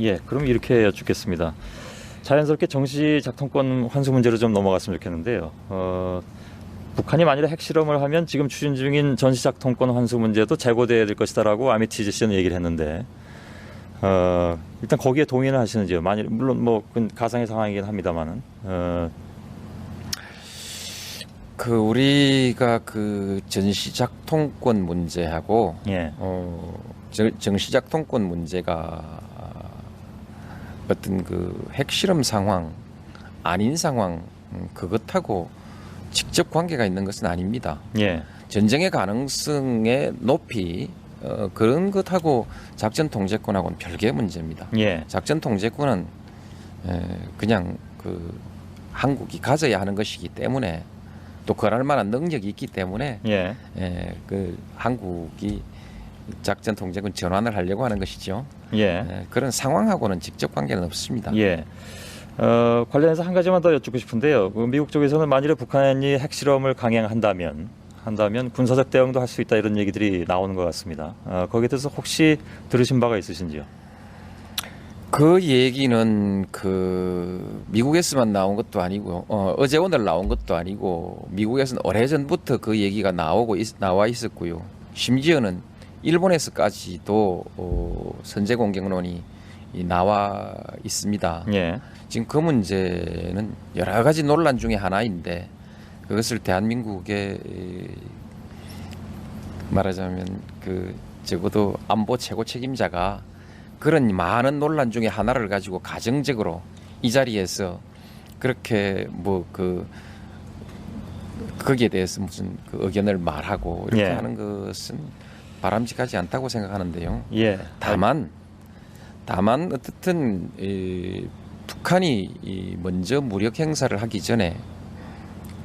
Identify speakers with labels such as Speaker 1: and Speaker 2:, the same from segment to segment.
Speaker 1: 예, 그럼 이렇게 여쭙겠습니다. 자연스럽게 정시 작동권 환수 문제로 좀 넘어갔으면 좋겠는데요. 어, 북한이 만일에 핵실험을 하면 지금 추진 중인 전시 작동권 환수 문제도 재고돼야 될 것이다라고 아미티즈 씨는 얘기를 했는데 어, 일단 거기에 동의는 하시는지요? 만일 물론 뭐 그건 가상의 상황이긴 합니다만은 어,
Speaker 2: 그 우리가 그 전시작 통권 문제하고
Speaker 1: 예,
Speaker 2: 어, 정- 정시작 통권 문제가 어떤 그 핵실험 상황 아닌 상황 음, 그것하고 직접 관계가 있는 것은 아닙니다.
Speaker 1: 예,
Speaker 2: 전쟁의 가능성의 높이 어, 그런 것하고 작전 통제권하고는 별개의 문제입니다.
Speaker 1: 예,
Speaker 2: 작전 통제권은 에, 그냥 그 한국이 가져야 하는 것이기 때문에 또 그럴 만한 능력이 있기 때문에
Speaker 1: 예,
Speaker 2: 에, 그 한국이 작전 통제권 전환을 하려고 하는 것이죠.
Speaker 1: 예.
Speaker 2: 에, 그런 상황하고는 직접 관계는 없습니다.
Speaker 1: 예. 어, 관련해서 한 가지만 더 여쭙고 싶은데요. 그 미국 쪽에서는 만일에 북한이 핵실험을 강행한다면 한다면 군사적 대응도 할 수 있다 이런 얘기들이 나오는 것 같습니다. 어, 거기에 대해서 혹시 들으신 바가 있으신지요?
Speaker 2: 그 얘기는 그 미국에서만 나온 것도 아니고 어, 어제 오늘 나온 것도 아니고 미국에서는 오래전부터 그 얘기가 나오고 있, 나와 있었고요. 심지어는 일본에서까지도 어, 선제 공격론이 이 나와 있습니다.
Speaker 1: 예.
Speaker 2: 지금 그 문제는 여러 가지 논란 중에 하나인데 그것을 대한민국의 이, 말하자면 그 적어도 안보 최고 책임자가 그런 많은 논란 중에 하나를 가지고 가정적으로 이 자리에서 그렇게 뭐 그 거기에 대해서 무슨 그 의견을 말하고 이렇게
Speaker 1: 예.
Speaker 2: 하는 것은 바람직하지 않다고 생각하는데요.
Speaker 1: 예.
Speaker 2: 다만 다만 어떻든 이 북한이 이 먼저 무력 행사를 하기 전에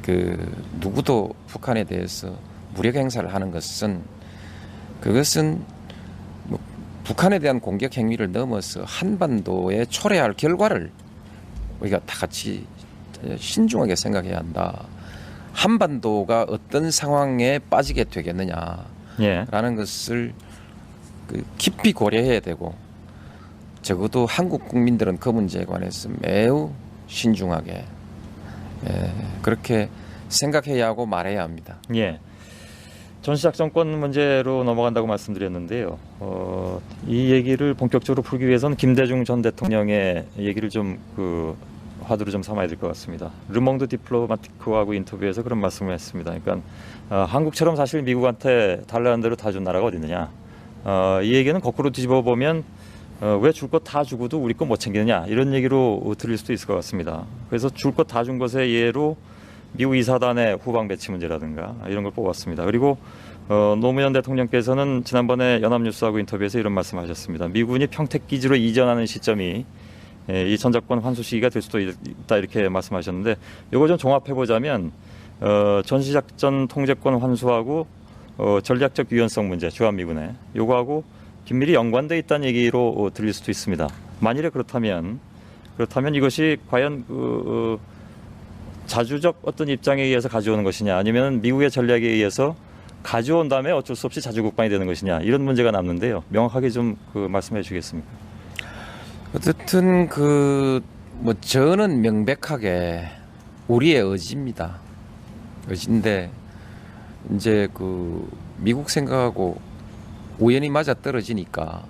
Speaker 2: 그 누구도 북한에 대해서 무력 행사를 하는 것은 그것은 뭐 북한에 대한 공격 행위를 넘어서 한반도에 초래할 결과를 우리가 다 같이 신중하게 생각해야 한다. 한반도가 어떤 상황에 빠지게 되겠느냐.
Speaker 1: 예.
Speaker 2: 라는 것을 그 깊이 고려해야 되고 적어도 한국 국민들은 그 문제에 관해서 매우 신중하게 예, 그렇게 생각해야 하고 말해야 합니다.
Speaker 1: 예. 전시작전권 문제로 넘어간다고 말씀드렸는데요. 어, 이 얘기를 본격적으로 풀기 위해서는 김대중 전 대통령의 얘기를 좀그 화두로 좀 삼아야 될 것 같습니다. 르몽드 디플로마티크하고 인터뷰에서 그런 말씀을 했습니다. 그러니까 어, 한국처럼 사실 미국한테 달라는 대로 다 준 나라가 어디 있느냐. 어, 이 얘기는 거꾸로 뒤집어 보면 어, 왜줄 것 다 주고도 우리 거못 챙기느냐 이런 얘기로 들릴 수도 있을 것 같습니다. 그래서 줄 것 다 준 것의 예로 미국 이사단의 후방 배치 문제라든가 이런 걸 뽑았습니다. 그리고 어, 노무현 대통령께서는 지난번에 연합뉴스하고 인터뷰에서 이런 말씀하셨습니다. 미군이 평택 기지로 이전하는 시점이 예, 이 전작권 환수 시기가 될 수도 있다 이렇게 말씀하셨는데 이거 좀 종합해 보자면 어, 전시작전 통제권 환수하고 어, 전략적 유연성 문제 주한미군의 요거하고 긴밀히 연관돼 있다는 얘기로 어, 들릴 수도 있습니다. 만일에 그렇다면 그렇다면 이것이 과연 그 어, 자주적 어떤 입장에 의해서 가져오는 것이냐 아니면 미국의 전략에 의해서 가져온 다음에 어쩔 수 없이 자주 국방이 되는 것이냐 이런 문제가 남는데요. 명확하게 좀 그 말씀해 주시겠습니까?
Speaker 2: 어쨌든 그 뭐 저는 명백하게 우리의 의지입니다. 의지인데 이제 그 미국 생각하고 우연히 맞아 떨어지니까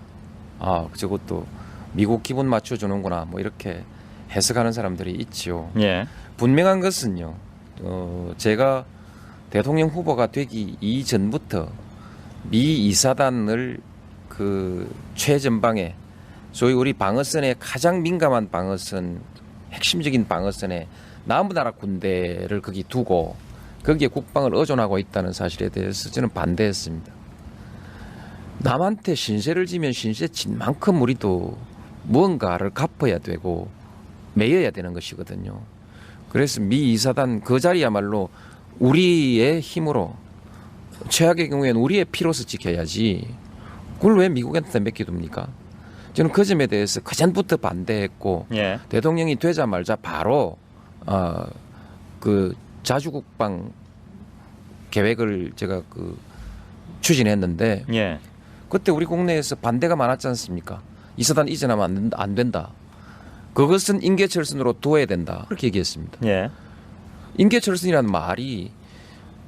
Speaker 2: 아 저것도 미국 기분 맞춰주는구나 뭐 이렇게 해석하는 사람들이 있지요.
Speaker 1: 예.
Speaker 2: 분명한 것은요. 어, 제가 대통령 후보가 되기 이전부터 미 이사단을 그 최전방에 소위 우리 방어선의 가장 민감한 방어선, 핵심적인 방어선에 남부 나라 군대를 거기 두고 거기에 국방을 의존하고 있다는 사실에 대해서 저는 반대했습니다. 남한테 신세를 지면 신세 진 만큼 우리도 무언가를 갚아야 되고 매여야 되는 것이거든요. 그래서 미 이사단 그 자리야말로 우리의 힘으로 최악의 경우에는 우리의 피로서 지켜야지 그걸 왜 미국한테 맡겨둡니까? 저는 그 점에 대해서 그 전부터 반대했고
Speaker 1: 예.
Speaker 2: 대통령이 되자마자 바로 어, 그 자주국방 계획을 제가 그 추진했는데
Speaker 1: 예.
Speaker 2: 그때 우리 국내에서 반대가 많았지 않습니까? 이사단 이전하면 안 된다. 안 된다. 그것은 인계철선으로 둬야 된다. 그렇게 얘기했습니다.
Speaker 1: 예.
Speaker 2: 인계철선이라는 말이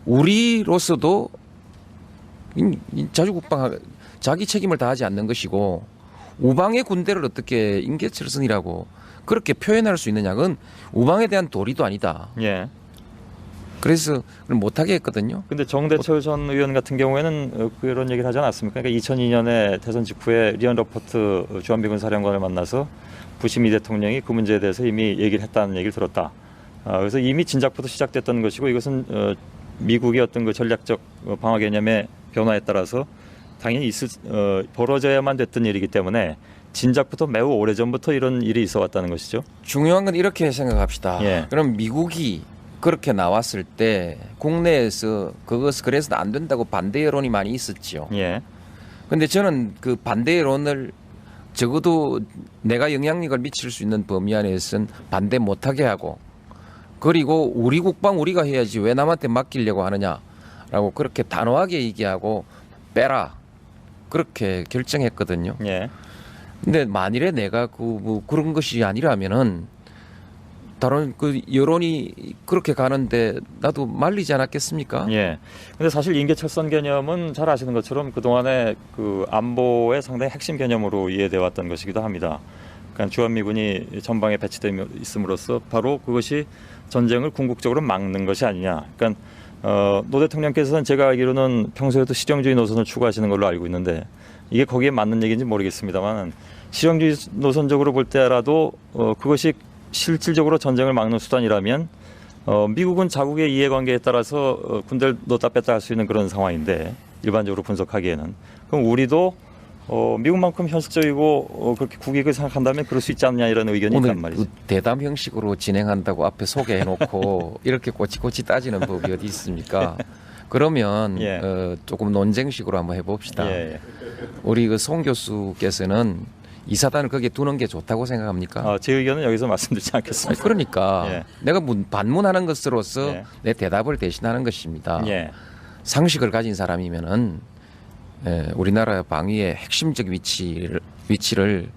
Speaker 2: 우리로서도 자주국방 자기 책임을 다하지 않는 것이고 우방의 군대를 어떻게 인계철선이라고 그렇게 표현할 수 있느냐 그건 우방에 대한 도리도 아니다.
Speaker 1: 예.
Speaker 2: 그래서 못하게 했거든요.
Speaker 1: 근데 정대철 전 의원 같은 경우에는 어, 그런 얘기를 하지 않았습니까? 그러니까 2002년에 대선 직후에 리언 러퍼트 주한미군 사령관을 만나서 부시 미 대통령이 그 문제에 대해서 이미 얘기를 했다는 얘기를 들었다. 아, 그래서 이미 진작부터 시작됐던 것이고 이것은 어, 미국의 어떤 그 전략적 어, 방어 개념의 변화에 따라서 당연히 있을, 어, 벌어져야만 됐던 일이기 때문에 진작부터 매우 오래 전부터 이런 일이 있어 왔다는 것이죠.
Speaker 2: 중요한 건 이렇게 생각합시다.
Speaker 1: 예.
Speaker 2: 그럼 미국이 그렇게 나왔을 때 국내에서 그것 그래서 안 된다고 반대 여론이 많이 있었지요.
Speaker 1: 예.
Speaker 2: 근데 저는 그 반대 여론을 적어도 내가 영향력을 미칠 수 있는 범위 안에서는 반대 못하게 하고 그리고 우리 국방 우리가 해야지 왜 남한테 맡기려고 하느냐라고 그렇게 단호하게 얘기하고 빼라 그렇게 결정했거든요.
Speaker 1: 예.
Speaker 2: 근데 만일에 내가 그 뭐 그런 것이 아니라면은 다른 그 여론이 그렇게 가는데 나도 말리지 않았겠습니까?
Speaker 1: 예. 근데 사실 인계철선 개념은 잘 아시는 것처럼 그동안에 그 안보의 상당히 핵심 개념으로 이해돼 왔던 것이기도 합니다. 그러니까 주한미군이 전방에 배치되어 있음으로써 바로 그것이 전쟁을 궁극적으로 막는 것이 아니냐. 그러니까 어, 노 대통령께서는 제가 알기로는 평소에도 실용주의 노선을 추구하시는 걸로 알고 있는데 이게 거기에 맞는 얘기인지 모르겠습니다만 실용주의 노선적으로 볼 때라도 어, 그것이 실질적으로 전쟁을 막는 수단이라면 어, 미국은 자국의 이해관계에 따라서 어, 군대를 넣다 뺐다 할 수 있는 그런 상황인데 일반적으로 분석하기에는. 그럼 우리도 어, 미국만큼 현실적이고 어, 그렇게 국익을 생각한다면 그럴 수 있지 않냐 이런 의견이 있단 말이죠.
Speaker 2: 그 대담 형식으로 진행한다고 앞에 소개해놓고 이렇게 꼬치꼬치 따지는 법이 어디 있습니까? 그러면
Speaker 1: 예.
Speaker 2: 어, 조금 논쟁식으로 한번 해봅시다.
Speaker 1: 예, 예.
Speaker 2: 우리 그 송 교수께서는 이사단을 거기에 두는 게 좋다고 생각합니까?
Speaker 1: 어, 제 의견은 여기서 말씀드리지 않겠습니다.
Speaker 2: 그러니까
Speaker 1: 예.
Speaker 2: 내가 문, 반문하는 것으로서
Speaker 1: 예.
Speaker 2: 내 대답을 대신하는 것입니다.
Speaker 1: 예,
Speaker 2: 상식을 가진 사람이면은 예, 우리나라 방위의 핵심적 위치를 위치를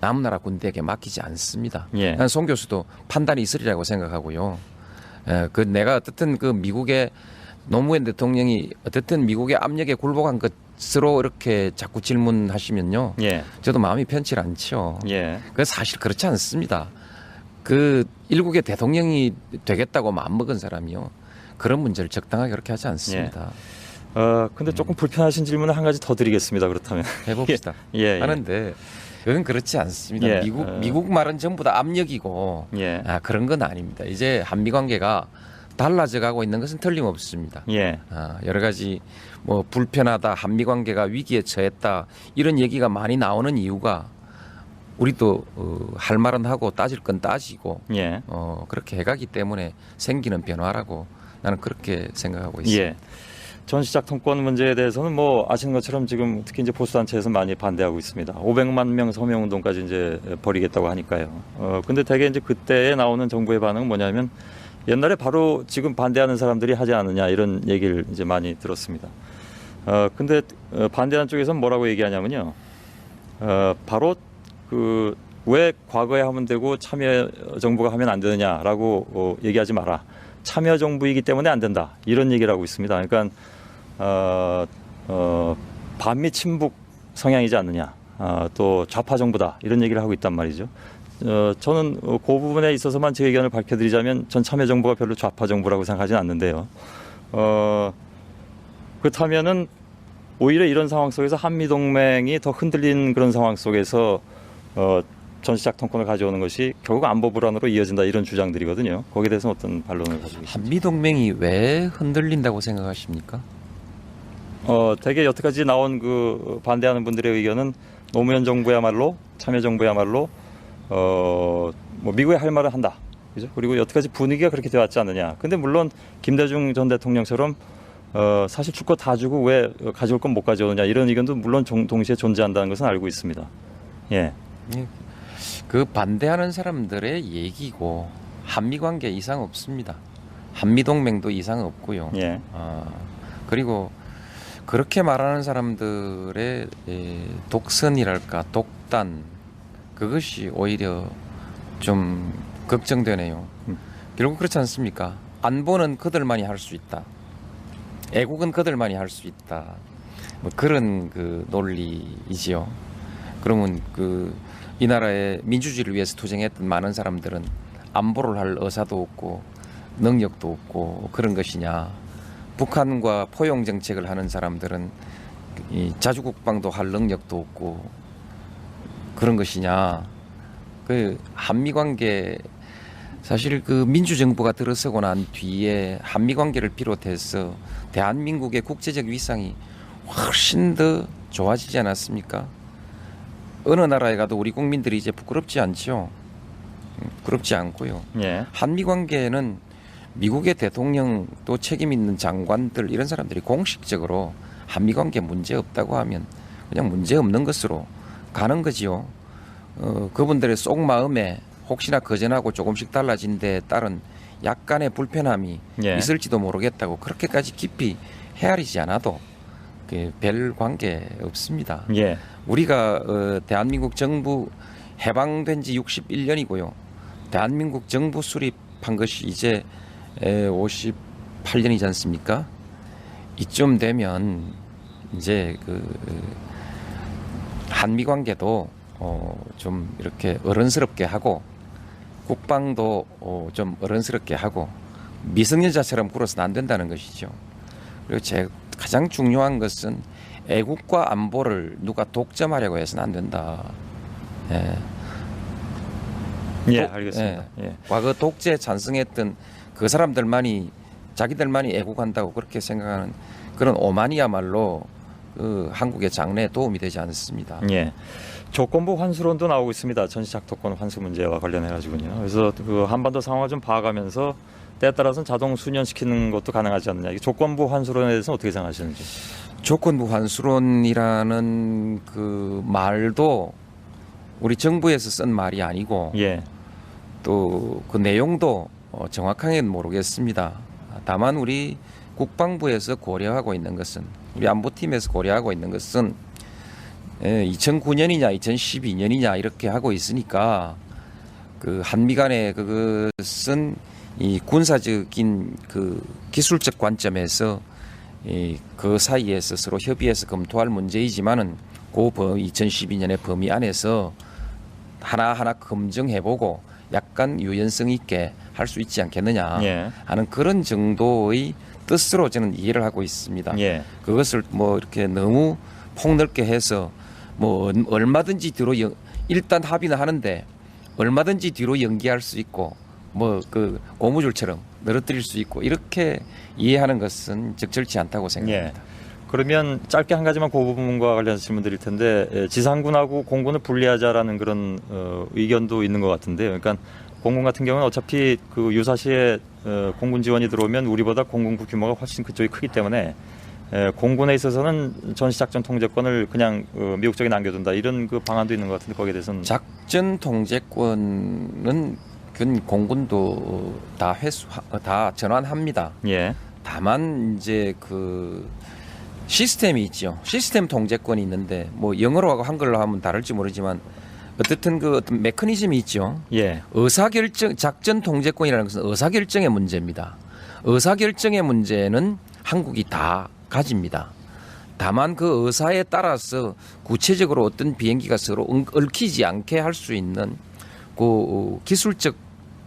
Speaker 2: 남나라 군대에게 맡기지 않습니다.
Speaker 1: 예.
Speaker 2: 난송 교수도 판단이 있으리라고 생각하고요. 예, 그 내가 어떻든 그 미국의 노무현 대통령이 어떻든 미국의 압력에 굴복한 것으로 이렇게 자꾸 질문하시면요,
Speaker 1: 예,
Speaker 2: 저도 마음이 편치 않죠.
Speaker 1: 예,
Speaker 2: 그 사실 그렇지 않습니다. 그 일국의 대통령이 되겠다고 마음먹은 사람이요. 그런 문제를 적당하게 그렇게 하지 않습니다.
Speaker 1: 어, 근데 조금 불편하신 질문을 한 가지 더 드리겠습니다. 그렇다면.
Speaker 2: 해봅시다.
Speaker 1: 예, 예.
Speaker 2: 하는데 그건 그렇지 않습니다.
Speaker 1: 예,
Speaker 2: 미국
Speaker 1: 어.
Speaker 2: 미국 말은 전부 다 압력이고
Speaker 1: 예,
Speaker 2: 아, 그런 건 아닙니다. 이제 한미 관계가 달라져 가고 있는 것은 틀림없습니다.
Speaker 1: 예,
Speaker 2: 아, 여러 가지 뭐 불편하다, 한미 관계가 위기에 처했다 이런 얘기가 많이 나오는 이유가 우리도 어, 할 말은 하고 따질 건 따지고
Speaker 1: 예.
Speaker 2: 어, 그렇게 해가기 때문에 생기는 변화라고 나는 그렇게 생각하고 있습니다.
Speaker 1: 예. 전시작 통권 문제에 대해서는 뭐 아시는 것처럼 지금 특히 이제 보수 단체에서 많이 반대하고 있습니다. 500만 명 서명 운동까지 이제 벌이겠다고 하니까요. 어 근데 대개 이제 그때에 나오는 정부의 반응은 뭐냐면 옛날에 바로 지금 반대하는 사람들이 하지 않느냐 이런 얘기를 이제 많이 들었습니다. 어 근데 어, 반대하는 쪽에서는 뭐라고 얘기하냐면요. 어 바로 그 왜 과거에 하면 되고 참여 정부가 하면 안 되느냐라고 어, 얘기하지 마라. 참여 정부이기 때문에 안 된다. 이런 얘기를 하고 있습니다. 그러니까 어, 어, 반미 친북 성향이지 않느냐. 아, 또 좌파 정부다. 이런 얘기를 하고 있단 말이죠. 어, 저는 어, 그 부분에 있어서만 제 의견을 밝혀드리자면 전 참여 정부가 별로 좌파 정부라고 생각하지는 않는데요. 어, 그렇다면은 오히려 이런 상황 속에서 한미 동맹이 더 흔들린 그런 상황 속에서 어, 전시작 통권을 가져오는 것이 결국 안보 불안으로 이어진다 이런 주장들이거든요. 거기에 대해서는 어떤 반론을 가지고 계십니까?
Speaker 2: 한미 동맹이 왜 흔들린다고 생각하십니까?
Speaker 1: 어, 대개 여태까지 나온 그 반대하는 분들의 의견은 노무현 정부야말로 참여 정부야말로 어, 뭐 미국에 할 말을 한다. 그죠? 그리고 여태까지 분위기가 그렇게 되어 왔지 않느냐. 근데 물론 김대중 전 대통령처럼 어, 사실 줄 거 다 주고 왜 가져올 건 못 가져오느냐 이런 의견도 물론 종- 동시에 존재한다는 것은 알고 있습니다. 예.
Speaker 2: 예. 그 반대하는 사람들의 얘기고 한미 관계 이상 없습니다. 한미 동맹도 이상 없고요.
Speaker 1: 예.
Speaker 2: 아, 그리고 그렇게 말하는 사람들의 예, 독선이랄까 독단 그것이 오히려 좀 걱정되네요.
Speaker 1: 음.
Speaker 2: 결국 그렇지 않습니까? 안보는 그들만이 할 수 있다. 애국은 그들만이 할 수 있다. 뭐 그런 그 논리이지요. 그러면 그 이 나라의 민주주의를 위해서 투쟁했던 많은 사람들은 안보를 할 의사도 없고 능력도 없고 그런 것이냐. 북한과 포용 정책을 하는 사람들은 이 자주국방도 할 능력도 없고 그런 것이냐. 그 한미 관계 사실 그 민주정부가 들어서고 난 뒤에 한미 관계를 비롯해서 대한민국의 국제적 위상이 훨씬 더 좋아지지 않았습니까? 어느 나라에 가도 우리 국민들이 이제 부끄럽지 않죠. 음, 부끄럽지 않고요.
Speaker 1: 예.
Speaker 2: 한미 관계는 미국의 대통령 또 책임 있는 장관들 이런 사람들이 공식적으로 한미 관계 문제 없다고 하면 그냥 문제 없는 것으로 가는 거지요. 어, 그분들의 속 마음에 혹시나 거전하고 조금씩 달라진 데에 따른 약간의 불편함이
Speaker 1: 예.
Speaker 2: 있을지도 모르겠다고 그렇게까지 깊이 헤아리지 않아도 그별 관계 없습니다.
Speaker 1: 예.
Speaker 2: 우리가 어, 대한민국 정부 해방된 지 61년이고요. 대한민국 정부 수립한 것이 이제 에, 58년이지 않습니까? 이쯤 되면 이제 그 한미 관계도 어, 좀 이렇게 어른스럽게 하고 국방도 어, 좀 어른스럽게 하고 미성년자처럼 굴어서는 안 된다는 것이죠. 그리고 제 가장 중요한 것은 애국과 안보를 누가 독점하려고 해서는 안 된다. 예.
Speaker 1: 예,
Speaker 2: 또-
Speaker 1: 알겠습니다. 예.
Speaker 2: 과거 독재 찬성했던 그 사람들만이 자기들만이 애국한다고 그렇게 생각하는 그런 오만이야말로 그 한국의 장래에 도움이 되지 않습니다.
Speaker 1: 예. 조건부 환수론도 나오고 있습니다. 전시작도권 환수 문제와 관련해 가지고요. 그래서 그 한반도 상황을 좀 봐가면서 때에 따라서는 자동 수년시키는 것도 가능하지 않느냐. 이 조건부 환수론에 대해서는 어떻게 생각하시는지.
Speaker 2: 조건부 환수론이라는 그 말도 우리 정부에서 쓴 말이 아니고
Speaker 1: 예.
Speaker 2: 또 그 내용도 어, 정확하게는 모르겠습니다. 다만 우리 국방부에서 고려하고 있는 것은 우리 안보팀에서 고려하고 있는 것은 2009년이냐 2012년이냐 이렇게 하고 있으니까 그 한미 간의 그것은 이 군사적인 그 기술적 관점에서 이 그 사이에서 서로 협의해서 검토할 문제이지만은 그 범위 2012년의 범위 안에서 하나하나 검증해보고 약간 유연성 있게 할 수 있지 않겠느냐
Speaker 1: 예.
Speaker 2: 하는 그런 정도의 뜻으로 저는 이해를 하고 있습니다.
Speaker 1: 예.
Speaker 2: 그것을 뭐 이렇게 너무 폭넓게 해서 뭐 얼- 얼마든지 뒤로 연- 일단 합의는 하는데 얼마든지 뒤로 연기할 수 있고 뭐 그 고무줄처럼 늘어뜨릴 수 있고 이렇게 이해하는 것은 적절치 않다고
Speaker 1: 예.
Speaker 2: 생각합니다.
Speaker 1: 그러면 짧게 한 가지만 그 부분과 관련해서 질문 드릴 텐데 예, 지상군하고 공군을 분리하자라는 그런 어, 의견도 있는 것 같은데요. 그러니까 공군 같은 경우는 어차피 그 유사시에 어, 공군 지원이 들어오면 우리보다 공군부 규모가 훨씬 그쪽이 크기 때문에 에, 공군에 있어서는 전시작전 통제권을 그냥 어, 미국 쪽에 남겨둔다 이런 그 방안도 있는 것 같은데 거기에 대해서는
Speaker 2: 작전 통제권은 그 공군도 다 회수 다 전환합니다.
Speaker 1: 예,
Speaker 2: 다만 이제 그 시스템이 있죠. 시스템 통제권이 있는데 뭐 영어로 하고 한글로 하면 다를지 모르지만 어쨌든 그 어떤 메커니즘이 있죠.
Speaker 1: 예,
Speaker 2: 의사결정 작전 통제권이라는 것은 의사결정의 문제입니다. 의사결정의 문제는 한국이 다 가집니다. 다만 그 의사에 따라서 구체적으로 어떤 비행기가 서로 엉- 얽히지 않게 할 수 있는 그 기술적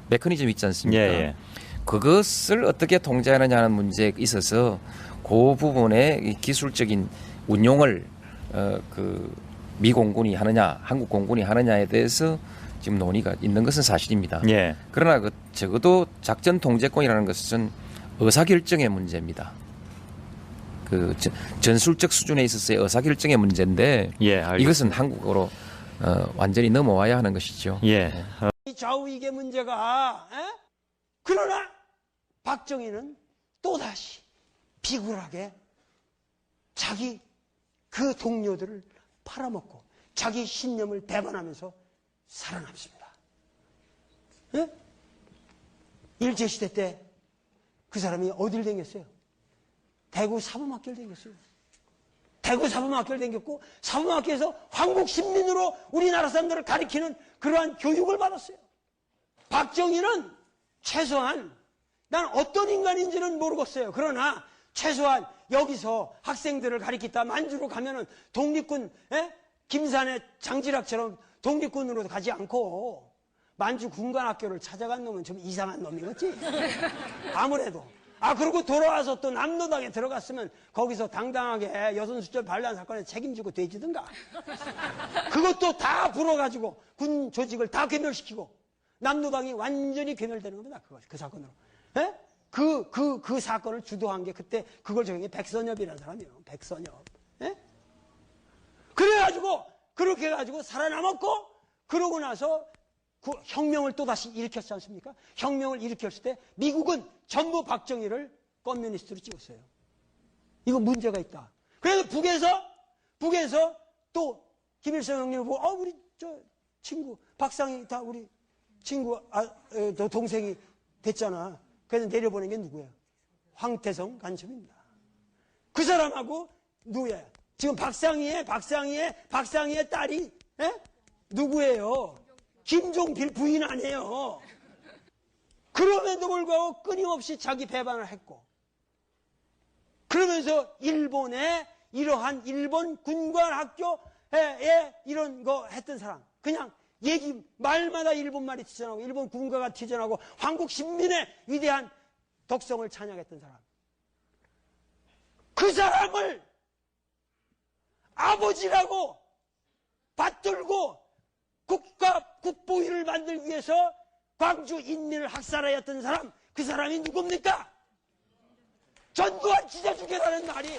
Speaker 2: 메커니즘이 있지
Speaker 1: 예,
Speaker 2: 않습니까?
Speaker 1: 예.
Speaker 2: 그것을 어떻게 통제하느냐 하는 문제에 있어서 그 부분의 이 기술적인 운용을 어, 그 미 공군이 하느냐, 한국 공군이 하느냐에 대해서 지금 논의가 있는 것은 사실입니다.
Speaker 1: 예,
Speaker 2: 그러나 그 적어도 작전 통제권이라는 것은 의사결정의 문제입니다. 그 전- 전술적 수준에 있어서의 의사결정의 문제인데
Speaker 1: 예.
Speaker 2: 이것은 한국으로 어, 완전히 넘어와야 하는 것이죠.
Speaker 1: 예,
Speaker 3: 이 좌우익의 문제가 에? 그러나 박정희는 또다시 비굴하게 자기 그 동료들을 팔아먹고 자기 신념을 배반하면서 살아남습니다. 예? 일제시대 때 그 사람이 어딜 댕겼어요? 대구 사범학교를 댕겼어요. 대구 사범학교를 다녔고 사범학교에서 황국 신민으로 우리나라 사람들을 가리키는 그러한 교육을 받았어요. 박정희는 최소한 난 어떤 인간인지는 모르겠어요. 그러나 최소한 여기서 학생들을 가리키다 만주로 가면은 독립군 에? 김산의 장지락처럼 독립군으로 가지 않고 만주 군관학교를 찾아간 놈은 좀 이상한 놈이겠지. 아무래도. 아 그리고 돌아와서 또 남로당에 들어갔으면 거기서 당당하게 여성 수절 반란 사건에 책임지고 되지든가. 그것도 다 불어가지고 군 조직을 다 괴멸시키고 남로당이 완전히 괴멸되는 겁니다. 그거 그 사건으로. 예? 그, 그, 그 사건을 주도한 게 그때 그걸 적용해 백선엽이라는 사람이에요. 백선엽. 예? 그래가지고, 그렇게 해가지고 살아남았고, 그러고 나서 그 혁명을 또다시 일으켰지 않습니까? 혁명을 일으켰을 때 미국은 전부 박정희를 커뮤니스트로 찍었어요. 이거 문제가 있다. 그래서 북에서, 북에서 또 김일성 형님을 보고, 어, 우리 저 친구, 박상희 다 우리 친구, 아, 동생이 됐잖아. 그래서 내려보낸 게 누구예요? 황태성 간첩입니다. 그 사람하고 누구야? 지금 박상희의 박상희의 박상희의 딸이 에? 누구예요? 김종필 부인 아니에요. 그럼에도 불구하고 끊임없이 자기 배반을 했고 그러면서 일본의 이러한 일본 군관 학교에 이런 거 했던 사람 그냥 얘기 말마다 일본 말이 튀어나오고 일본 군가가 튀어나오고 한국 신민의 위대한 덕성을 찬양했던 사람 그 사람을 아버지라고 받들고 국가 국보위를 만들기 위해서 광주 인민을 학살하였던 사람 그 사람이 누굽니까? 전두환 찢어주겠다는 말이